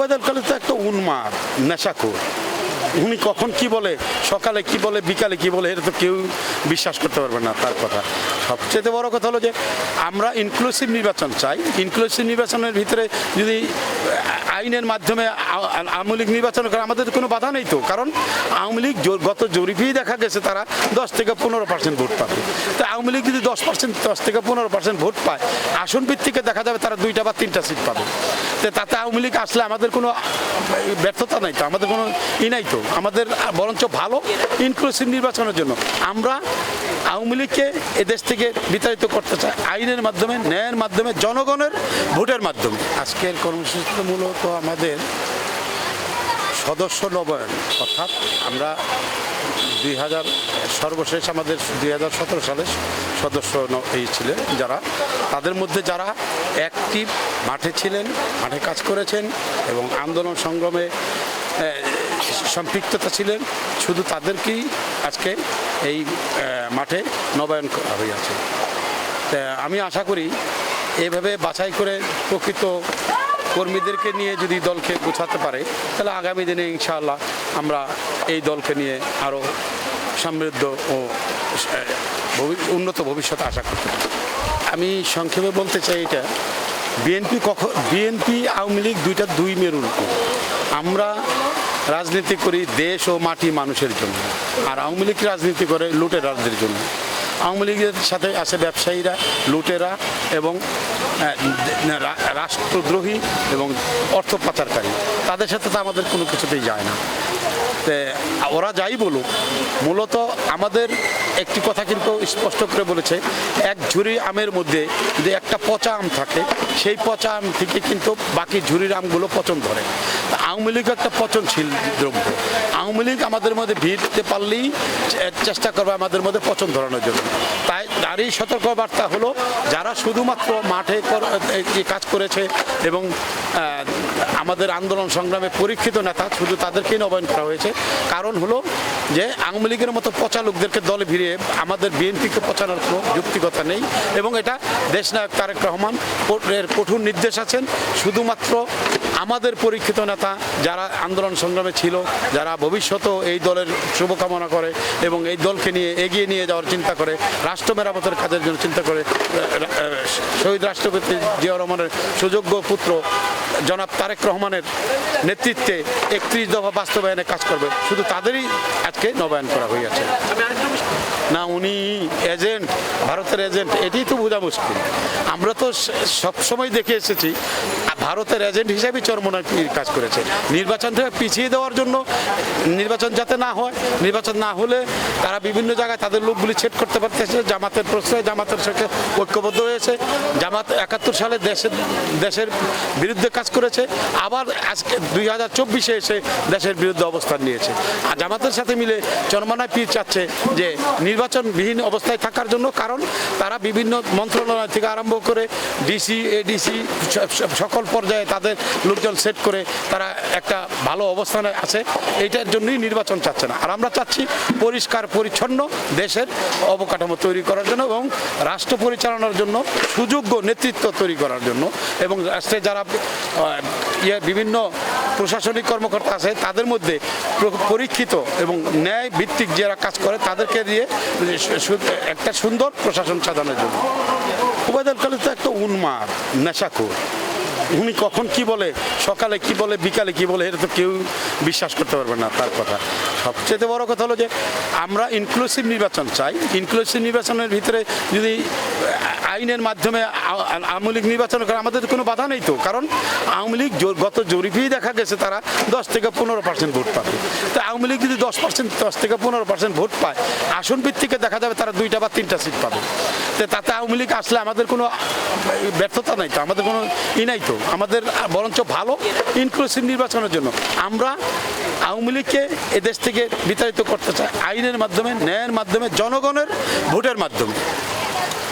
ওবায়দুল কাদের তো একটা উন্মার নেশাখোর। উনি কখন কি বলে, সকালে কি বলে, বিকালে কি বলে, এটা তো কেউ বিশ্বাস করতে পারবে না তার কথা। সবচেয়ে বড় কথা হলো যে, আমরা ইনক্লুসিভ নির্বাচন চাই। ইনক্লুসিভ নির্বাচনের ভিতরে যদি আইনের মাধ্যমে আওয়ামী লীগ নির্বাচন করে আমাদের কোনো বাধা নেই তো। কারণ আওয়ামী লীগ গত জরিপেই দেখা গেছে তারা দশ থেকে পনেরো পার্সেন্ট ভোট পাবে। তো আওয়ামী লীগ যদি দশ পার্সেন্ট দশ থেকে পনেরো পার্সেন্ট ভোট পায়, আসন ভিত্তিকে দেখা যাবে তারা দুইটা বা তিনটা সিট পাবে। তো তাতে আওয়ামী লীগ আসলে আমাদের কোনো ব্যর্থতা নাই তো, আমাদের কোনো ই নাই তো। আমাদের বরঞ্চ ভালো ইনক্লুসিভ নির্বাচনের জন্য। আমরা আওয়ামী লীগকে এদেশ থেকে বিতাড়িত করতে চাই। আইনের মাধ্যমে, ন্যায়ের মাধ্যমে, জনগণের ভোটের মাধ্যমে। আজকের কর্মসূচিতে মূলত আমাদের সদস্য নবায়ন, অর্থাৎ আমরা দুই হাজার, সর্বশেষ আমাদের দুই হাজার সতেরো সালে সদস্য এই ছিলেন যারা। তাদের মধ্যে যারা অ্যাক্টিভ মাঠে ছিলেন, মাঠে কাজ করেছেন এবং আন্দোলন সংগ্রামে সম্পৃক্ততা ছিলেন, শুধু তাদেরকেই আজকে এই মাঠে নবায়ন করা হয়েছে আমি আশা করি এভাবে বাছাই করে প্রকৃত কর্মীদেরকে নিয়ে যদি দলকে গোছাতে পারে, তাহলে আগামী দিনে ইনশাআল্লাহ আমরা এই দলকে নিয়ে আরও সমৃদ্ধ ও উন্নত ভবিষ্যৎ আশা করতে আমি সংক্ষেপে বলতে চাই এটা, বিএনপি কখন বিএনপি আওয়ামী লীগ দুইটা দুই মেরুন। আমরা রাজনীতি করি দেশ ও মাটি মানুষের জন্য, আর আওয়ামী লীগ রাজনীতি করে লুটেরাদের জন্য। আওয়ামী লীগের সাথে আছে ব্যবসায়ীরা, লুটেরা এবং রাষ্ট্রদ্রোহী এবং অর্থ পাচারকারী। তাদের সাথে তো আমাদের কোনো কিছুতেই যায় না। ওরা যাই বলুক, মূলত আমাদের একটি কথা কিন্তু স্পষ্ট করে বলেছে, এক ঝুড়ি আমের মধ্যে যদি একটা পচা আম থাকে, সেই পচা আম থেকে কিন্তু বাকি ঝুড়ির আমগুলো পচন ধরে। আওয়ামী লীগ একটা পচনশীল দ্রব্য। আওয়ামী লীগ আমাদের মধ্যে ভিড়তে পারলেই চেষ্টা করবে আমাদের মধ্যে পচন ধরানোর জন্য। তাই তারই সতর্কবার্তা হলো, যারা শুধুমাত্র মাঠে কাজ করেছে এবং আমাদের আন্দোলন সংগ্রামে পরীক্ষিত নেতা, শুধু তাদেরকেই নবায়ন করা হয়েছে। কারণ হলো যে আওয়ামী লীগের মতো পচা লোকদেরকে দলে ভিড়িয়ে আমাদের বিএনপিকে পচানোর কোনো যুক্তিকতা নেই। এবং এটা দেশনায়ক তারেক রহমান এর কঠোর নির্দেশ আছেন। শুধুমাত্র আমাদের পরীক্ষিত নেতা যারা আন্দোলন সংগ্রামে ছিল, যারা ভবিষ্যতেও এই দলের শুভকামনা করে এবং এই দলকে নিয়ে এগিয়ে নিয়ে যাওয়ার চিন্তা করে, রাষ্ট্র মেরামতের কাজের জন্য চিন্তা করে শহীদ রাষ্ট্রপতি জিয়া রহমানের সুযোগ্য পুত্র জনাব তারেক রহমানের নেতৃত্বে একত্রিশ দফা বাস্তবায়নে কাজ করবে। শুধু তাদেরই আজকে নবায়ন করা হয়েছে না, উনি এজেন্ট, ভারতের এজেন্ট, এটি তো বোঝা মুশকিল। আমরা তো সবসময় দেখে এসেছি ভারতের এজেন্ট হিসেবে চরমনাকির কাজ করেছে। নির্বাচন থেকে পিছিয়ে দেওয়ার জন্য নির্বাচন যাতে না হয়, নির্বাচন না হলে তারা বিভিন্ন জায়গায় তাদের লোকগুলি ছেদ করতে পারতেছে, জামাতের প্রশ্রয় জামাতের সাথে ঐক্যবদ্ধ হয়েছে। জামাত একাত্তর সালে দেশের দেশের বিরুদ্ধে কাজ করেছে, আবার আজকে দুই হাজার চব্বিশে এসে দেশের বিরুদ্ধে অবস্থান নিয়েছে। আর জামাতের সাথে মিলে চরমানায় পীর চাচ্ছে যে নির্বাচনবিহীন অবস্থায় থাকার জন্য, কারণ তারা বিভিন্ন মন্ত্রণালয় থেকে আরম্ভ করে ডিসি, এডিসি সকল পর্যায়ে তাদের লোকজন সেট করে তারা একটা ভালো অবস্থানে আছে, এইটার জন্যই নির্বাচন চাচ্ছে না। আর আমরা চাচ্ছি পরিষ্কার, পরিচ্ছন্ন দেশের অবকাঠামো তৈরি করার জন্য এবং রাষ্ট্র পরিচালনার জন্য সুযোগ্য নেতৃত্ব তৈরি করার জন্য এবং রাষ্ট্রে যারা ইয়ে বিভিন্ন প্রশাসনিক কর্মকর্তা আছে, তাদের মধ্যে পরীক্ষিত এবং ন্যায় ভিত্তিক যারা কাজ করে, তাদেরকে দিয়ে একটা সুন্দর প্রশাসন সাজানোর জন্য। ওবায়দুল কালী তো একটা উন্মাদ, নেশাখোর। উনি কখন কি বলে, সকালে কি বলে, বিকালে কি বলে, এটা তো কেউ বিশ্বাস করতে পারবে না তার কথা। সবচেয়ে বড় কথা হলো যে আমরা ইনক্লুসিভ নির্বাচন চাই। ইনক্লুসিভ নির্বাচনের ভিতরে যদি আইনের মাধ্যমে আওয়ামী লীগ নির্বাচন করে, আমাদের কোনো বাধা নেই তো। কারণ আওয়ামী লীগ গত জরিপেই দেখা গেছে তারা দশ থেকে পনেরো পার্সেন্ট ভোট পাবে। তো আওয়ামী লীগ যদি দশ পার্সেন্ট দশ থেকে পনেরো পার্সেন্ট ভোট পায়, আসন ভিত্তিকে দেখা যাবে তারা দুইটা বা তিনটা সিট পাবে। তো তাতে আওয়ামী লীগ আসলে আমাদের কোনো ব্যর্থতা নাই তো, আমাদের কোনো ই নাই তো। আমাদের বরঞ্চ ভালো ইনক্লুসিভ নির্বাচনের জন্য। আমরা আওয়ামী লীগকে এদেশ থেকে বিতাড়িত করতে চাই আইনের মাধ্যমে, ন্যায়ের মাধ্যমে, জনগণের ভোটের মাধ্যমে।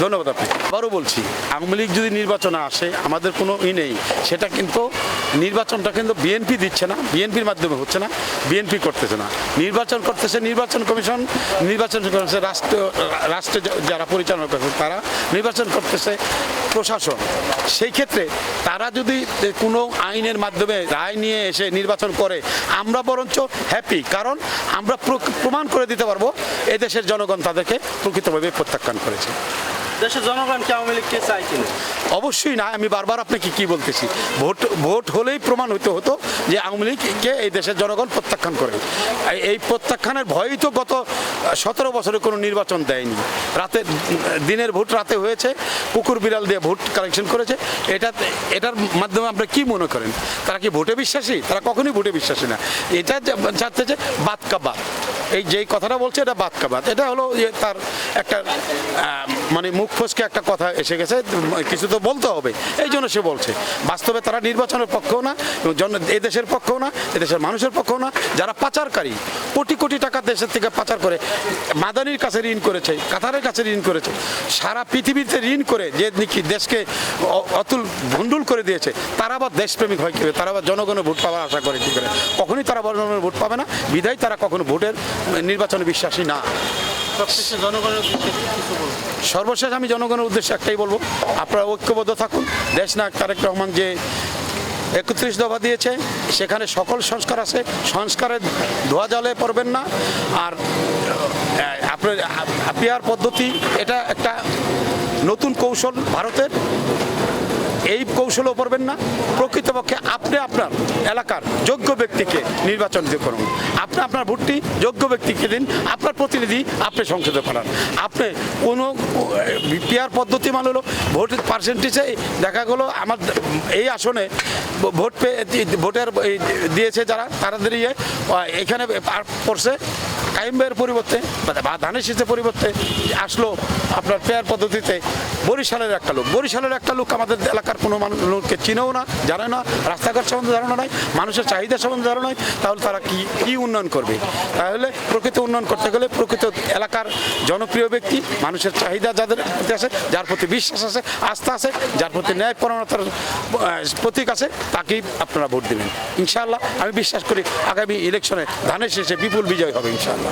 ধন্যবাদ আপনি। আবারও বলছি, আওয়ামী লীগ যদি নির্বাচনে আসে, আমাদের কোনো ই নেই। সেটা কিন্তু, নির্বাচনটা কিন্তু বিএনপি দিচ্ছে না বিএনপির মাধ্যমে হচ্ছে না বিএনপি করতেছে না। নির্বাচন করতেছে নির্বাচন কমিশন, নির্বাচন করতেছে রাষ্ট্র, রাষ্ট্রে যারা পরিচালনা করছে তারা, নির্বাচন করতেছে প্রশাসন। সেই ক্ষেত্রে তারা যদি কোনো আইনের মাধ্যমে রায় নিয়ে এসে নির্বাচন করে, আমরা বরঞ্চ হ্যাপি কারণ আমরা প্র- প্রমাণ করে দিতে পারব এদেশের জনগণ তাদেরকে প্রকৃতভাবে প্রত্যাখ্যান করেছে। দেশের অবশ্যই না, আমি বারবার আপনাকে কি বলতেছি? ভোট ভোট হলেই প্রমাণ হতে হতো যে আওয়ামী লীগকে এই দেশের জনগণ প্রত্যাখ্যান করে। এই- প্রত্যাখ্যানের ভয়েই তো গত সতেরো বছরে কোনো নির্বাচন দেয়নি। রাতে, দিনের ভোট রাতে হয়েছে কুকুর বিড়াল দিয়ে ভোট কালেকশন করেছে। এটা, এটার মাধ্যমে আপনি কি মনে করেন? তারা কি ভোটে বিশ্বাসী? তারা কখনোই ভোটে বিশ্বাসী না। এটা চাচ্ছে যে বাদ কা বাদ। এই যেই কথাটা বলছে, এটা বাদ কা বাদ। এটা হলো যে তার একটা মানে মুখ ফসকে একটা কথা এসে গেছে কিছু তো বলতে হবে। এই জন্য সে বলছে। বাস্তবে তারা নির্বাচনের পক্ষেও না, এবং জন, এদেশের পক্ষেও না, এদেশের মানুষের পক্ষেও না, যারা পাচারকারী, কোটি কোটি টাকা দেশের থেকে পাচার করে, মাদানির কাছে ঋণ করেছে, কাতারের কাছে ঋণ করেছে, সারা পৃথিবীতে ঋণ করে যে নাকি দেশকে অতুল ভণ্ডুল করে দিয়েছে, তারা আবার দেশপ্রেমিক হয় কী তারা আবার জনগণের ভোট পাওয়ার আশা করে কী করে? কখনই তারা জনগণের ভোট পাবে না, বিধায় তারা কখনো ভোটের নির্বাচনে বিশ্বাসী না। সর্বশেষ আমি জনগণের উদ্দেশ্যে একটাই বলব, আপনারা ঐক্যবদ্ধ থাকুন। দেশ নায়ক তারেক রহমান যে একত্রিশ দফা দিয়েছে, সেখানে সকল সংস্কার আছে, সংস্কারের ধোয়া জলে পড়বেন না। আর আপনার পিয়ার পদ্ধতি, এটা একটা নতুন কৌশল ভারতের। এই কৌশলও করবেন না। প্রকৃতপক্ষে আপনি আপনার এলাকার যোগ্য ব্যক্তিকে নির্বাচন করুন। আপনি আপনার ভোটটি যোগ্য ব্যক্তিকে দিন, আপনার প্রতিনিধি আপনি সংসদে পাঠান। আপনি কোনো পিয়ার পদ্ধতি মানে হলো ভোটের পার্সেন্টেজে দেখা গেলো, আমার এই আসনে ভোট পেয়ে ভোটের দিয়েছে যারা, তাদের ইয়ে এখানে পার- পড়ছে কাইম্বের পরিবর্তে বা ধানের শীতের পরিবর্তে আসলো আপনার পেয়ার পদ্ধতিতে বরিশালের একটা লোক। বরিশালের একটা লোক আমাদের এলাকার কোনো মানুষ লোককে চিনেও না জানে না রাস্তাঘাট সম্বন্ধে ধারণা নাই মানুষের চাহিদা সম্বন্ধে ধারণা নাই তাহলে তারা কি কি উন্নয়ন করবে? তাহলে প্রকৃত উন্নয়ন করতে গেলে প্রকৃত এলাকার জনপ্রিয় ব্যক্তি মানুষের চাহিদা যাদের প্রতি আছে যার প্রতি বিশ্বাস আছে আস্থা আছে যার প্রতি ন্যায়পরণতার আহ, প্রতীক আছে তাকেই আপনারা ভোট দেবেন। ইনশাআল্লাহ আমি বিশ্বাস করি আগামী ইলেকশনে ধানের শেষে বিপুল বিজয় হবে ইনশাআল্লাহ।